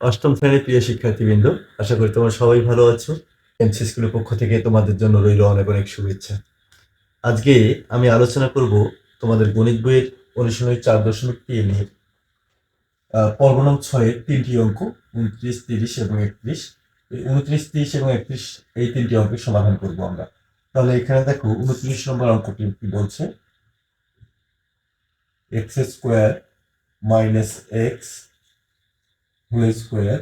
অষ্টম শ্রেণির প্রিয় শিক্ষার্থীবৃন্দ, আশা করি তোমরা সবাই ভালো আছো। এমসি স্কুলের পক্ষ থেকে তোমাদের জন্য রইল অনেক অনেক শুভেচ্ছা। আজকে আমি আলোচনা করব তোমাদের গণিত বইয়ের অনুশীলনী চার দশমিক তিনের পর্ব নং ছয়ের তিনটি অঙ্ক, উনত্রিশ, তিরিশ এবং একত্রিশ। উনত্রিশ, তিরিশ এবং একত্রিশ এই তিনটি অঙ্কের সমাধান করব আমরা। তাহলে এখানে দেখো উনত্রিশ নম্বর অঙ্কটি কি বলছে? X square minus X whole square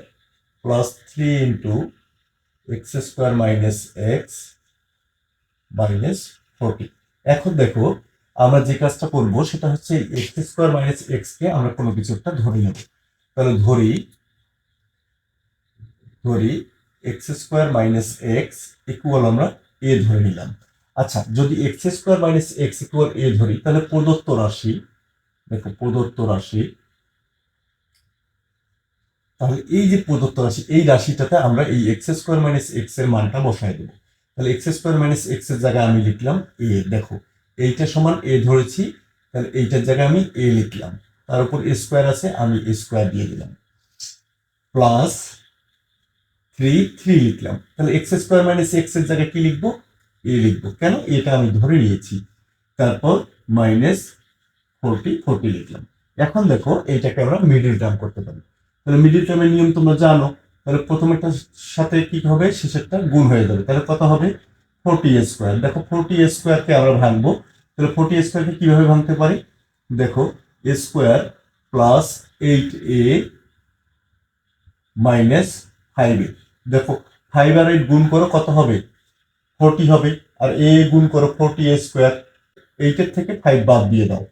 plus three into X square minus X minus forty এখন দেখো, আমরা যে কাজটা করব সেটা হচ্ছে এক্স স্কোয়ার মাইনাস এক্স কে আমরা কোনো কিছু একটা ধরে নেব। তাহলে ধরি ধরি X square minus X equal আমরা এ ধরে নিলাম। আচ্ছা যদি X square minus X equal A ধরি, তাহলে প্রদত্ত রাশি, দেখো প্রদত্ত রাশি তাহলে এই যে প্রদত্ত রাশি, এই রাশিটাতে আমরা এই এক্স স্কোয়ার মাইনাস এক্সের মানটা বসাই দেবো। তাহলে এক্স স্কোয়ার মাইনাস এক্সের জায়গায় আমি লিখলাম এ দেখো, এইটা সমান এ ধরেছি, তাহলে এইটার জায়গায় আমি এ লিখলাম। তার উপর স্কোয়ার আছে, আমি স্কোয়ার দিয়ে দিলাম। প্লাস থ্রি থ্রি লিখলাম। তাহলে এক্স স্কোয়ার মাইনাস এক্সের জায়গায় কি লিখব? এ লিখব। কেন? এটা আমি ধরে নিয়েছি। তারপর মাইনাস ফোরটি ফোরটি লিখলাম। এখন দেখো, এইটাকে আমরা মিডিল টার্ম করতে পারি। তাহলে মিডিল টার্মের নিয়ম তোমরা জানো, তাহলে প্রথমেরটার সাথে কি হবে? শেষেরটা গুণ হয়ে যাবে। তাহলে কত হবে? ফোরটি স্কোয়ার দেখো ফোরটি স্কোয়ারকে আমরা ভাঙবো। তাহলে ফোরটি স্কোয়ারকে কীভাবে ভাঙতে পারি? দেখো square plus eight A minus five A দেখো ফাইভ আর এইট গুণ করো, কত হবে? ফোরটি হবে। আর এ গুণ করো ফোরটি স্কোয়ার এইটের থেকে ফাইভ বাদ দিয়ে দাও।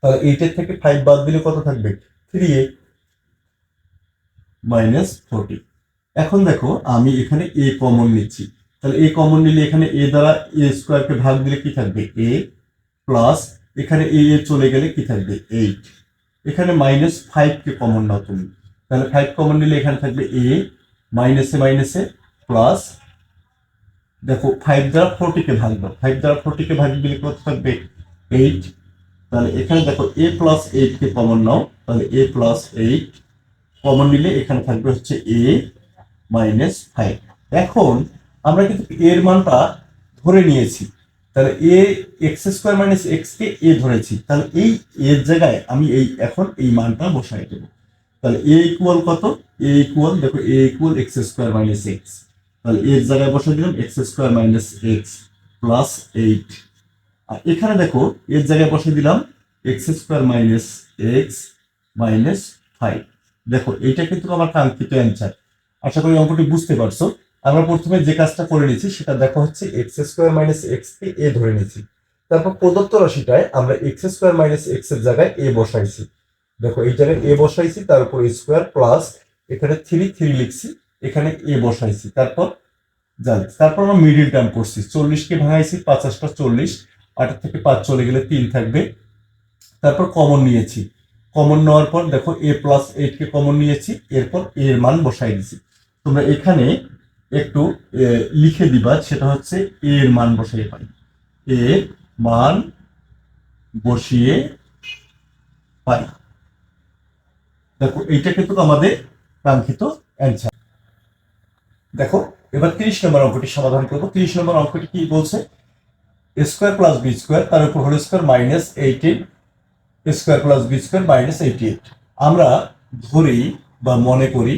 তাহলে এইটের থেকে ফাইভ বাদ দিলে কত থাকবে? Three A minus forty. এখন দেখো, আমি এখানে এ কমন নিচ্ছি। তাহলে এ কমন নিলে এখানে এ দ্বারা এ স্কোয়ারকে ভাগ দিলে কি থাকবে? এ প্লাস এখানে এ এ চলে গেলে কি থাকবে? এইট এখানে মাইনাস ফাইভকে কমন নাও তুমি। তাহলে ফাইভ কমন নিলে এখানে থাকবে এ মাইনাসে মাইনাসে প্লাস দেখো ফাইভ দ্বারা ফোরটিকে ভাগ দাও। ফাইভ দ্বারা ফোরটিকে ভাগ দিলে কত থাকবে? এইট তাহলে এখানে দেখো, এ প্লাস এইটকে কমন নাও। তাহলে এ প্লাস এইট কমন নিলে এখানে থাকবে হচ্ছে এ মাইনাস ফাইভ এখন আমরা কিন্তু এর মানটা ধরে নিয়েছি। তাহলে A X square minus X কে এ ধরেছি। তাহলে এই এর জায়গায় আমি এই এখন এই মানটা বসাই দেবো। তাহলে এ ইকুয়াল কত? এ ইকুয়াল দেখো A equal X square minus X তাহলে এর জায়গায় বসাই দিলাম X square minus X plus eight আর এখানে দেখো, এর জায়গায় বসে দিলাম X square minus X minus five দেখো, এটা কিন্তু আমার কাঙ্ক্ষিত অ্যান্সার আশা করি অঙ্কটি বুঝতে পারছ। আমরা প্রথমে যে কাজটা করে নিয়েছি, সেটা দেখা হচ্ছে এক্স স্কোয়ার মাইনাস এক্স কে এ ধরে নিয়েছি। তারপর প্রদত্ত রাশিটায় আমরা এক্স স্কোয়ার মাইনাস এক্সের জায়গায় এ বসাইছি। দেখো, এই জায়গায় এ বসাইছি, তার উপর স্কোয়ার প্লাস এখানে থ্রি থ্রি লিখছি, এখানে এ বসাইছি। তারপর জানি তারপর আমরা মিডিল টার্ম করছি। চল্লিশকে ভাঙাইছি পাঁচাশটা চল্লিশ, আট থেকে পাঁচ চলে গেলে তিন থাকবে। তারপর কমন নিয়েছি। কমন নেওয়ার পর দেখো এ প্লাস এইটকে কমন নিয়েছি, এরপর এ এর মান বসাই দিছি। তোমরা এখানে একটু লিখে দিবা, সেটা হচ্ছে এ এর মান বসাই পাই এ মান বসিয়ে পাই। দেখো, এইটা কিন্তু আমাদের কাঙ্ক্ষিত অ্যান্সার দেখো, এবার তিরিশ নম্বর অঙ্কটি সমাধান করব। তিরিশ নম্বর অঙ্কটি কি বলছে? স্কোয়ার প্লাস বি স্কোয়ার তার উপর whole square minus eighteen square plus b square minus eighty eight আমরা ধরি বা মনে করি,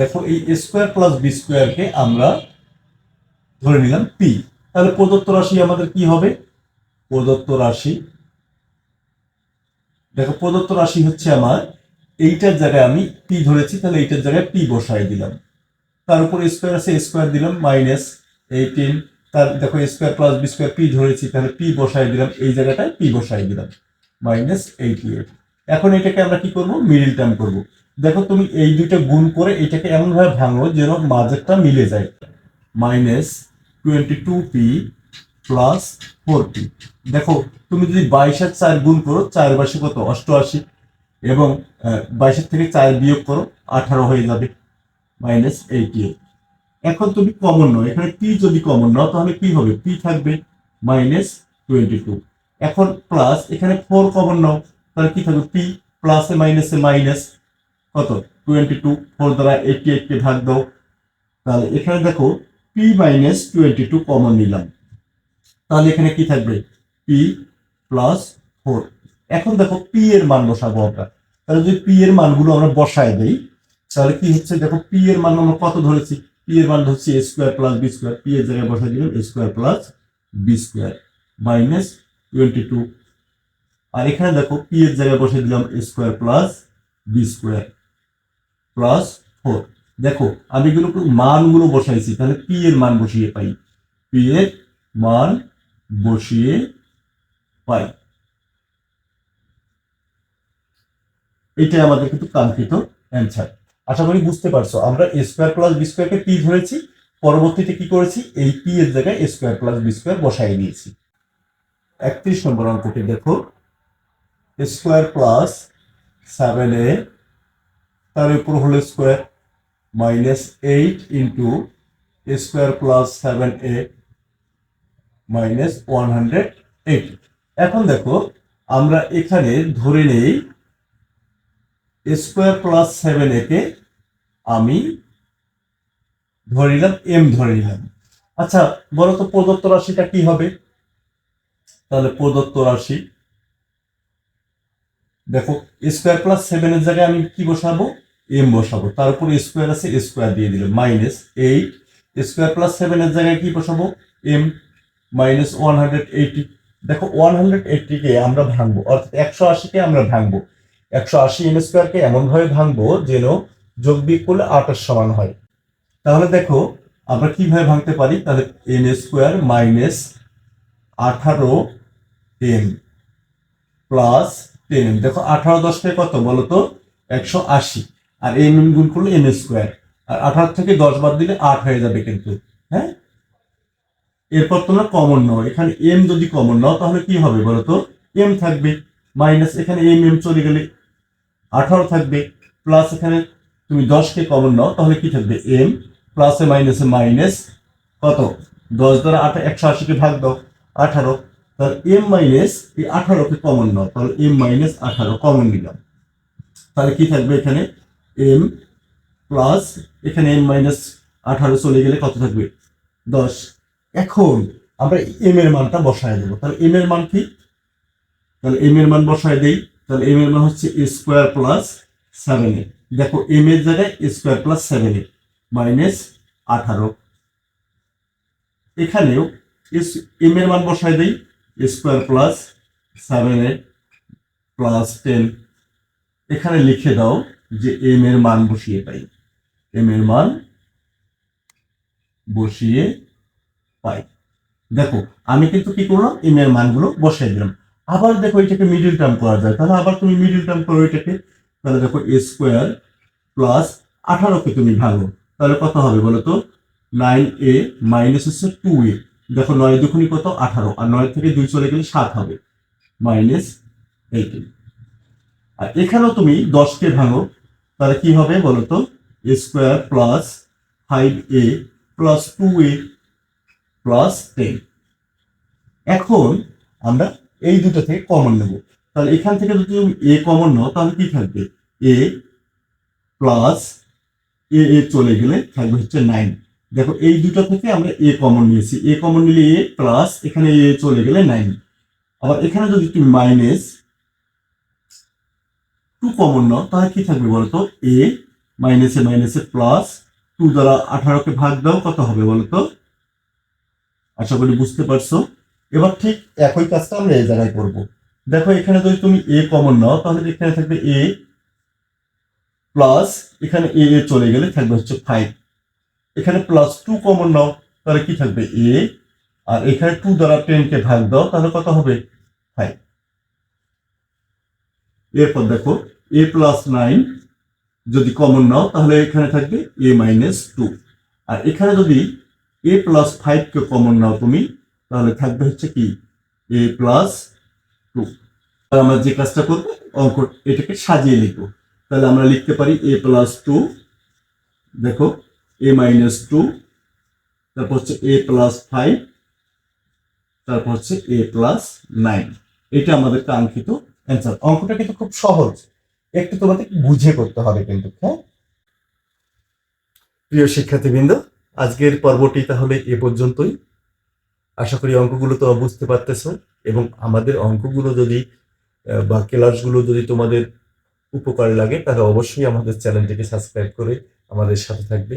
দেখো এই স্কোয়ার প্লাস বি স্কোয়ারকে আমরা ধরে নিলাম পি তাহলে প্রদত্ত রাশি আমাদের কি হবে? প্রদত্ত রাশি। দেখো প্রদত্ত রাশি হচ্ছে আমার, এইটার জায়গায় আমি পি ধরেছি, তাহলে এইটার জায়গায় পি বসাই দিলাম। তার উপর স্কোয়ার আছে স্কোয়ার দিলাম মাইনাস এইটিন তার দেখো square plus b square p ধরেছি, তাহলে পি বসাই দিলাম, এই জায়গাটায় পি বসাই দিলাম। মাইনাস এইটি এইট এখন এটাকে আমরা কি করব? মিডিল টার্ম করব। দেখো তুমি এই দুইটা গুণ করে এটাকে এমনভাবে ভাঙো যেন মাঝেরটা মিলে যায়। Minus twenty two p plus four p দেখো, তুমি যদি বাইশের চার গুণ করো, চার বাসে কত? অষ্টআশি। এবং বাইশের থেকে চার বিয়োগ করো, আঠারো হয়ে যাবে। মাইনাস এইটি এখন তুমি কমন নাও। এখানে পি যদি কমন নাও, তাহলে কি হবে। পি থাকবে মাইনাস টোয়েন্টি টু এখন প্লাস এখানে ফোর কমন নাও, তাহলে কি থাকবে? পি প্লাসে মাইনাসে মাইনাস কত? টোয়েন্টি টু ফোর দ্বারা এইটটি এইটকে ভাগ দাও। তাহলে এখানে দেখো p minus twenty two common নিলাম। তাহলে এখানে কি থাকবে? পি প্লাস ফোর এখন দেখো পি এর মান বসাবো আমরা। তাহলে যদি পি এর মানগুলো আমরা বসায় দেই, তাহলে কি হচ্ছে? দেখো পি এর মান আমরা কত ধরেছি? পি এর মান ধরছি a square plus b square p এর জায়গায় বসাই দিলাম a square plus b square minus twenty two. আর এখানে দেখো পি এর জায়গায় বসে দিলাম a square plus b square plus four দেখো, আমি এগুলো মানগুলো বসাইছি, তাহলে পি এর মান বসিয়ে পাই। পি এর মান বসিয়ে পাই। এটাই আমাদের কিন্তু কাঙ্ক্ষিত অ্যান্সার আশা করি বুঝতে পারছ, আমরা এ স্কোয়ার প্লাস বি স্কোয়ারকে পি ধরেছি, পরবর্তীতে কি করেছি? এই পি এর জায়গায় a square plus b square বসাই দিয়েছি। একত্রিশ নম্বর অঙ্কটি দেখো। স্কোয়ার প্লাস সেভেন এ তার উপর হলো square minus eight into square plus seven a minus one hundred eight এখন দেখো, আমরা এখানে ধরে নেই স্কোয়ার প্লাস সেভেন একে আমি ধরে নিলাম এম ধরে নিলাম। আচ্ছা বলো তো প্রদত্ত রাশিটা কি হবে? তাহলে প্রদত্ত রাশি। দেখো স্কোয়ার প্লাস সেভেনের জায়গায় আমি কি বসাবো? এম বসাবো। তার উপর স্কোয়ার আছে স্কোয়ার দিয়ে দিলাম। মাইনাস এইট স্কোয়ার প্লাস সেভেনের জায়গায় কি বসাবো? M minus one hundred eighty দেখো ওয়ান হান্ড্রেড এইটিকে আমরা ভাঙবো, অর্থাৎ একশো আশিকে আমরা ভাঙবো। একশো আশি এম স্কোয়ারকে এমনভাবে ভাঙবো যেন যোগ বিয়োগ করলে আটের সমান হয়। তাহলে দেখো, আমরা কীভাবে ভাঙতে পারি? তাহলে এম স্কোয়ার মাইনাস আঠারো এম প্লাস টেন এম দেখো আঠারো দশকে কত বলো তো একশো আশি। আর এম এম গুণ করলে এম স্কোয়ার। আর আঠারো থেকে দশ বাদ দিলে আট হয়ে যাবে কিন্তু হ্যাঁ? এরপর তোমরা কমন নাও। এখানে এম যদি কমন নাও, তাহলে কি হবে বলো তো এম থাকবে। মাইনাস এখানে এম এম চলে গেলে আঠারো থাকবে। প্লাস এখানে তুমি দশকে কমন নাও, তাহলে কি থাকবে? এম প্লাসে মাইনাসে মাইনাস কত? দশ দ্বারা আঠা একশো আশিকে ভাগ দাও, আঠারো। তাহলে এম মাইনাস এই আঠারোকে কমন নাও, তাহলে এম মাইনাস আঠারো কমন নিলাম। তাহলে কি থাকবে এখানে? এম প্লাস এখানে এম মাইনাস আঠারো চলে গেলে কত থাকবে? দশ। এখন আমরা এম এর মানটা বসায় দেবো। তাহলে এম এর মান কি? তাহলে এম এর মান বসায় দেই। তাহলে এম এর মান হচ্ছে স্কোয়ার প্লাস সেভেন এ। দেখো এম এর জায়গায় square plus seven a. Minus আঠারো। এখানেও এম এর মান বসায় দেই। Square plus seven a plus ten এখানে লিখে দাও যে এম এর মান বসিয়ে পাই। এম এর মান বসিয়ে পাই। দেখো, আমি কিন্তু কি করলাম? এম এর মানগুলো বসাই দিলাম। আবার দেখো এটাকে মিডিল টার্ম করা যায়। তাহলে আবার তুমি মিডিল টার্ম করো এটাকে। তাহলে দেখো এ স্কোয়ার প্লাস আঠারোকে তুমি ভাঙো। তাহলে কত হবে বলো তো? নাইন এ মাইনাস হচ্ছে টু এ দেখো নয় দুখুনি কত? আঠারো। আর নয় থেকে দুই চলে গেলে সাত হবে। Minus eighteen. আর এখানেও তুমি দশকে ভাঙো, তাহলে কি হবে বলো তো a square plus five a plus two a plus ten. এখন আমরা এই দুটো থেকে কমন নেব। তাহলে এখান থেকে যদি তুমি এ কমন নাও, তাহলে কি থাকবে? এ প্লাস এ এ চলে গেলে থাকবে হচ্ছে নাইন। দেখো, এই দুটো থেকে আমরা এ কমন নিয়েছি। এ কমন নিলে এ প্লাস এখানে এ চলে গেলে নাইন আবার এখানে যদি তুমি মাইনাস টু কমন নাও, তাহলে কি থাকবে বলতো? এ মাইনাসে মাইনাসে প্লাস টু দ্বারা আঠারোকে ভাগ দাও, কত হবে বলতো? আশা করি বুঝতে পারছ। এবার ঠিক একই কাজটা আমরা এই জায়গায় করব। দেখো, এখানে যদি তুমি এ কমন নাও, তাহলে এখানে থাকবে এ প্লাস এখানে এ এ চলে গেলে থাকবে হচ্ছে ফাইভ এখানে প্লাস টু কমন নাও, তাহলে কি থাকবে? এ আর এখানে টু দ্বারা টেনকে ভাগ দাও, তাহলে কত হবে? ফাইভ এরপর দেখো এ প্লাস নাইন যদি কমন নাও, তাহলে এখানে থাকবে এ মাইনাস টু আর এখানে যদি এ প্লাস ফাইভকে কমন নাও তুমি, তাহলে থাকবে হচ্ছে কি? এ প্লাস টু আমরা যে কাজটা করব, অঙ্ক এটাকে সাজিয়ে লিখব। তাহলে আমরা লিখতে পারি এ প্লাস টু দেখো এ মাইনাস টু তারপর হচ্ছে এ প্লাস ফাইভ তারপর হচ্ছে এ প্লাস নাইন এটা আমাদের কাঙ্ক্ষিত অ্যান্সার অঙ্কটা কিন্তু খুব সহজ। একটু তোমাদের বুঝে করতে হবে কিন্তু হ্যাঁ? প্রিয় শিক্ষার্থীবৃন্দ, আজকের পর্বটি তাহলে এ পর্যন্তই। আশা করি অঙ্কগুলো তো বুঝতে পারতেছো এবং আমাদের অঙ্কগুলো যদি বা ক্লাসগুলো যদি তোমাদের উপকারে লাগে, তাহলে অবশ্যই আমাদের চ্যানেলটিকে সাবস্ক্রাইব করে আমাদের সাথে থাকবে।